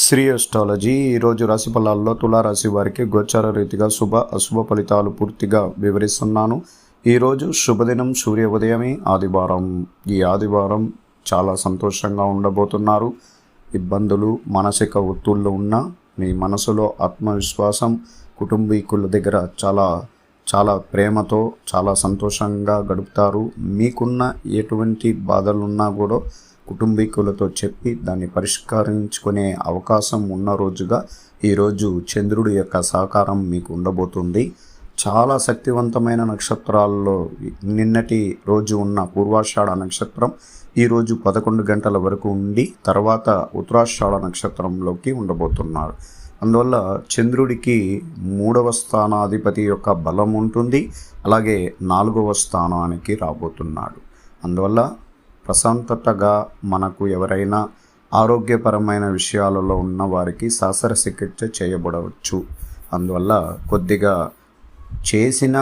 Shri astrology. ఈరోజు రాశి ఫలాల్లో తులారాశి వారికి గోచార రీతిగా శుభ అశుభ ఫలితాలు పూర్తిగా వివరిస్తున్నాను. ఈరోజు శుభదినం సూర్య ఉదయమే ఆదివారం. ఈ ఆదివారం చాలా సంతోషంగా ఉండబోతున్నారు. ఇబ్బందులు మానసిక ఒత్తిళ్ళు ఉన్నా మీ మనసులో ఆత్మవిశ్వాసం కుటుంబీకుల దగ్గర చాలా చాలా ప్రేమతో చాలా సంతోషంగా గడుపుతారు. మీకున్న ఎటువంటి బాధలున్నా కూడా కుటుంబీకులతో చెప్పి దాన్ని పరిష్కరించుకునే అవకాశం ఉన్న రోజుగా ఈరోజు చంద్రుడి యొక్క సహకారం మీకు ఉండబోతుంది. చాలా శక్తివంతమైన నక్షత్రాల్లో నిన్నటి రోజు ఉన్న పూర్వాషాఢ నక్షత్రం ఈరోజు పదకొండు గంటల వరకు ఉండి తర్వాత ఉత్తరాషాఢ నక్షత్రంలోకి ఉండబోతున్నారు. అందువల్ల చంద్రుడికి మూడవ స్థానాధిపతి యొక్క బలం ఉంటుంది. అలాగే నాలుగవ స్థానానికి రాబోతున్నాడు. అందువల్ల ప్రశాంతతగా మనకు ఎవరైనా ఆరోగ్యపరమైన విషయాలలో ఉన్న వారికి శస్త్రచికిత్స చేయబడవచ్చు. అందువల్ల కొద్దిగా చేసిన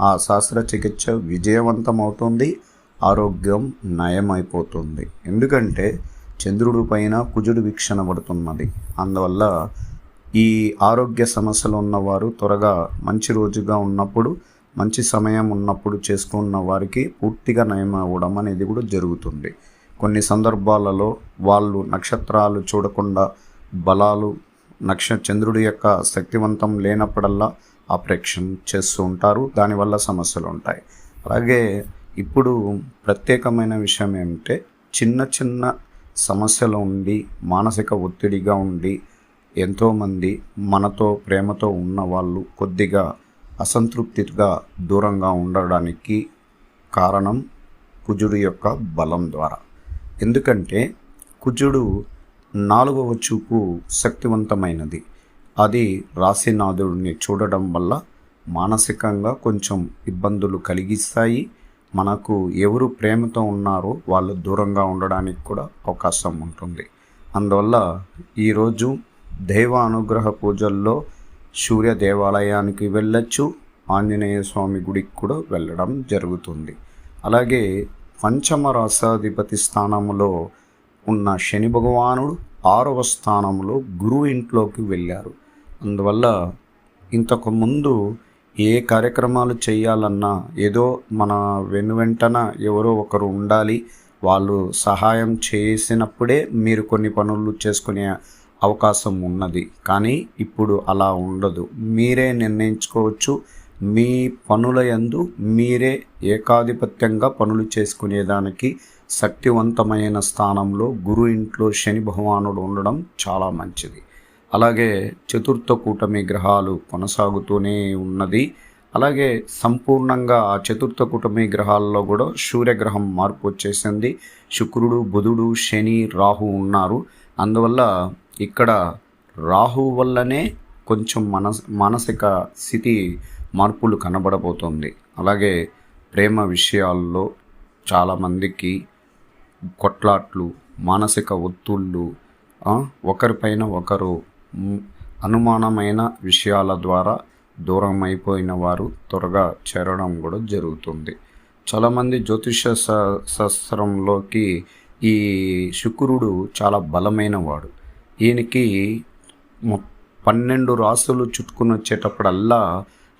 ఆ శస్త్రచికిత్స విజయవంతమవుతుంది ఆరోగ్యం నయమైపోతుంది. ఎందుకంటే చంద్రుడి పైన కుజుడు వీక్షణ పడుతున్నది. అందువల్ల ఈ ఆరోగ్య సమస్యలు ఉన్నవారు త్వరగా మంచి రోజుగా ఉన్నప్పుడు మంచి సమయం ఉన్నప్పుడు చేసుకున్న వారికి పూర్తిగా నయం అవ్వడం అనేది కూడా జరుగుతుంది. కొన్ని సందర్భాలలో వాళ్ళు నక్షత్రాలు చూడకుండా బలాలు నక్ష చంద్రుడి యొక్క శక్తివంతం లేనప్పుడల్లా ఆపరేషన్ చేస్తూ ఉంటారు. దానివల్ల సమస్యలు ఉంటాయి. అలాగే ఇప్పుడు ప్రత్యేకమైన విషయం ఏమిటంటే చిన్న చిన్న సమస్యలు ఉండి మానసిక ఒత్తిడిగా ఉండి ఎంతోమంది మనతో ప్రేమతో ఉన్న వాళ్ళు కొద్దిగా అసంతృప్తిగా దూరంగా ఉండడానికి కారణం కుజుడు యొక్క బలం ద్వారా. ఎందుకంటే కుజుడు నాలుగవ చూపు శక్తివంతమైనది. అది రాశినాథుడిని చూడడం వల్ల మానసికంగా కొంచెం ఇబ్బందులు కలిగిస్తాయి. మనకు ఎవరు ప్రేమతో ఉన్నారో వాళ్ళు దూరంగా ఉండడానికి కూడా అవకాశం ఉంటుంది. అందువల్ల ఈరోజు దైవ అనుగ్రహ పూజల్లో సూర్య దేవాలయానికి వెళ్ళొచ్చు. ఆంజనేయ స్వామి గుడికి కూడా వెళ్ళడం జరుగుతుంది. అలాగే పంచమ రాసాధిపతి స్థానంలో ఉన్న శని భగవానుడు ఆరవ స్థానంలో గురువు ఇంట్లోకి వెళ్ళారు. అందువల్ల ఇంతకుముందు ఏ కార్యక్రమాలు చేయాలన్నా ఏదో మన వెను వెంటన ఎవరో ఒకరు ఉండాలి. వాళ్ళు సహాయం చేసినప్పుడే మీరు కొన్ని పనులు చేసుకునే అవకాశం ఉన్నది. కానీ ఇప్పుడు అలా ఉండదు. మీరే నిర్ణయించుకోవచ్చు. మీ పనుల యందు మీరే ఏకాధిపత్యంగా పనులు చేసుకునేదానికి శక్తివంతమైన స్థానంలో గురు ఇంట్లో శని భగవానుడు ఉండడం చాలా మంచిది. అలాగే చతుర్థ కూటమి గ్రహాలు కొనసాగుతూనే ఉన్నది. అలాగే సంపూర్ణంగా ఆ చతుర్థ కూటమి గ్రహాల్లో కూడా సూర్యగ్రహం మార్పు వచ్చేసింది. శుక్రుడు బుధుడు శని రాహు ఉన్నారు. అందువల్ల ఇక్కడ రాహు వల్లనే కొంచెం మనస్ మానసిక స్థితి మార్పులు కనబడబోతోంది. అలాగే ప్రేమ విషయాల్లో చాలామందికి కొట్లాట్లు మానసిక ఒత్తుళ్ళు ఒకరిపైన ఒకరు అనుమానమైన విషయాల ద్వారా దూరం అయిపోయిన వారు త్వరగా చేరడం కూడా జరుగుతుంది. చాలామంది జ్యోతిష శాస్త్రంలోకి ఈ శుక్రుడు చాలా బలమైన వాడు. ఈయనకి పన్నెండు రాసులు చుట్టుకుని వచ్చేటప్పుడల్లా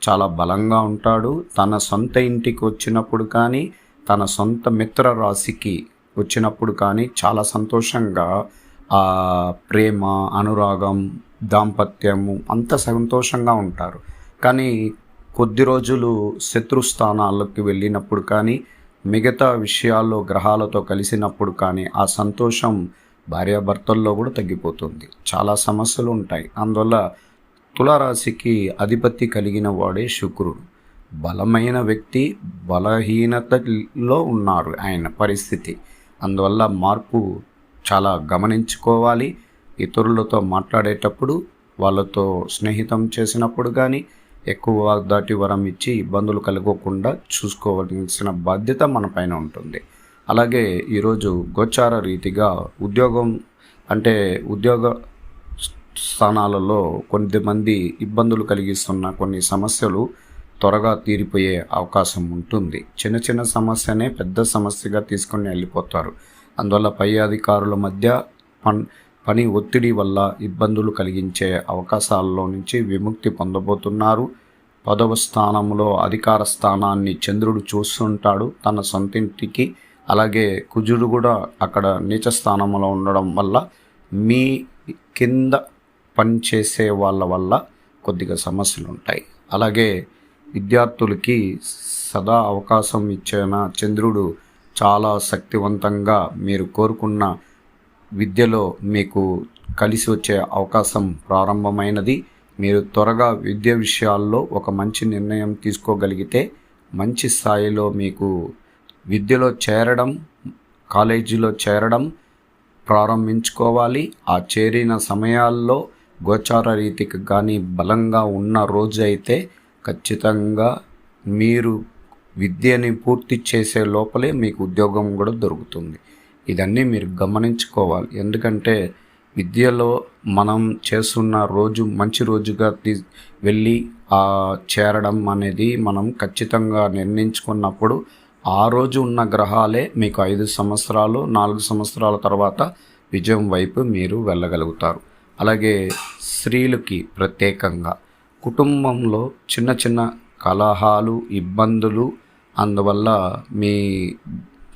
చాలా బలంగా ఉంటాడు. తన సొంత ఇంటికి వచ్చినప్పుడు కానీ తన సొంత మిత్ర రాశికి వచ్చినప్పుడు కానీ చాలా సంతోషంగా ఆ ప్రేమ అనురాగం దాంపత్యము అంత సంతోషంగా ఉంటారు. కానీ కొద్ది రోజులు శత్రుస్థానాలకు వెళ్ళినప్పుడు కానీ మిగతా విషయాల్లో గ్రహాలతో కలిసినప్పుడు కానీ ఆ సంతోషం భార్యాభర్తల్లో కూడా తగ్గిపోతుంది. చాలా సమస్యలు ఉంటాయి. అందువల్ల తులారాశికి అధిపతి కలిగిన వాడే శుక్రుడు. బలమైన వ్యక్తి బలహీనతలో ఉన్నారు ఆయన పరిస్థితి. అందువల్ల మార్పు చాలా గమనించుకోవాలి. ఇతరులతో మాట్లాడేటప్పుడు వాళ్ళతో స్నేహితం చేసినప్పుడు కానీ ఎక్కువ దాటి వరం ఇచ్చి ఇబ్బందులు కలగకుండా చూసుకోవాల్సిన బాధ్యత మన పైన ఉంటుంది. అలాగే ఈరోజు గోచార రీతిగా ఉద్యోగం అంటే ఉద్యోగ స్థానాలలో కొంతమంది ఇబ్బందులు కలిగిస్తున్న కొన్ని సమస్యలు త్వరగా తీరిపోయే అవకాశం ఉంటుంది. చిన్న చిన్న సమస్యనే పెద్ద సమస్యగా తీసుకొని వెళ్ళిపోతారు. అందువల్ల పై అధికారుల మధ్య పన్ పని ఒత్తిడి వల్ల ఇబ్బందులు కలిగించే అవకాశాల్లో నుంచి విముక్తి పొందబోతున్నారు. పదవ స్థానంలో అధికార స్థానాన్ని చంద్రుడు చూస్తుంటాడు. తన సొంతింటికి అలాగే కుజుడు కూడా అక్కడ నీచ స్థానంలో ఉండడం వల్ల మీ కింద పనిచేసే వాళ్ళ వల్ల కొద్దిగా సమస్యలు ఉంటాయి అలాగే విద్యార్థులకి సదా అవకాశం ఇచ్చిన చంద్రుడు చాలా శక్తివంతంగా మీరు కోరుకున్న విద్యలో మీకు కలిసి వచ్చే అవకాశం ప్రారంభమైనది. మీరు త్వరగా విద్య విషయాల్లో ఒక మంచి నిర్ణయం తీసుకోగలిగితే మంచి స్థాయిలో మీకు విద్యలో చేరడం కాలేజీలో చేరడం ప్రారంభించుకోవాలి. ఆ చేరిన సమయాల్లో గోచార రీతికి కానీ బలంగా ఉన్న రోజు అయితే ఖచ్చితంగా మీరు విద్యని పూర్తి చేసే లోపలే మీకు ఉద్యోగం కూడా దొరుకుతుంది. ఇదన్నీ మీరు గమనించుకోవాలి. ఎందుకంటే విద్యలో మనం చేస్తున్న రోజు మంచి రోజుగా తీ వెళ్ళి చేరడం అనేది మనం ఖచ్చితంగా నిర్ణయించుకున్నప్పుడు ఆ రోజు ఉన్న గ్రహాలే మీకు ఐదు సంవత్సరాలు నాలుగు సంవత్సరాల తర్వాత విజయం వైపు మీరు వెళ్ళగలుగుతారు. అలాగే స్త్రీలకి ప్రత్యేకంగా కుటుంబంలో చిన్న చిన్న కలహాలు ఇబ్బందులు అందువల్ల మీ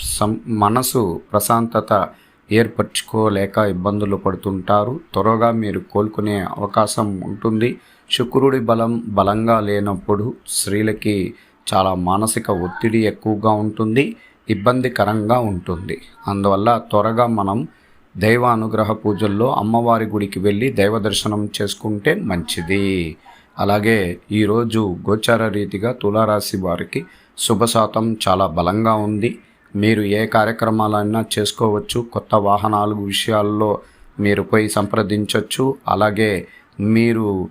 సం మనసు ప్రశాంతత ఏర్పరచుకోలేక ఇబ్బందులు పడుతుంటారు. త్వరగా మీరు కోలుకునే అవకాశం ఉంటుంది. శుక్రుడి బలం బలంగా లేనప్పుడు స్త్రీలకి చాలా మానసిక ఒత్తిడి ఎక్కువగా ఉంటుంది ఇబ్బందికరంగా ఉంటుంది. అందువల్ల త్వరగా మనం దైవ అనుగ్రహ పూజల్లో అమ్మవారి గుడికి వెళ్ళి దైవ దర్శనం చేసుకుంటే మంచిది. అలాగే ఈరోజు గోచార రీతిగా తులారాశి వారికి శుభశాతం చాలా బలంగా ఉంది. మీరు ఏ కార్యక్రమాలైనా చేసుకోవచ్చు కొత్త వాహనాలు విషయాల్లో మీరు పోయి సంప్రదించవచ్చు అలాగే మీరు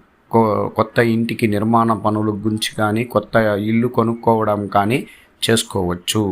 కొత్త ఇంటికి నిర్మాణ పనుల గురించి కానీ కొత్త ఇల్లు కొనుక్కోవడం కానీ చేసుకోవచ్చు.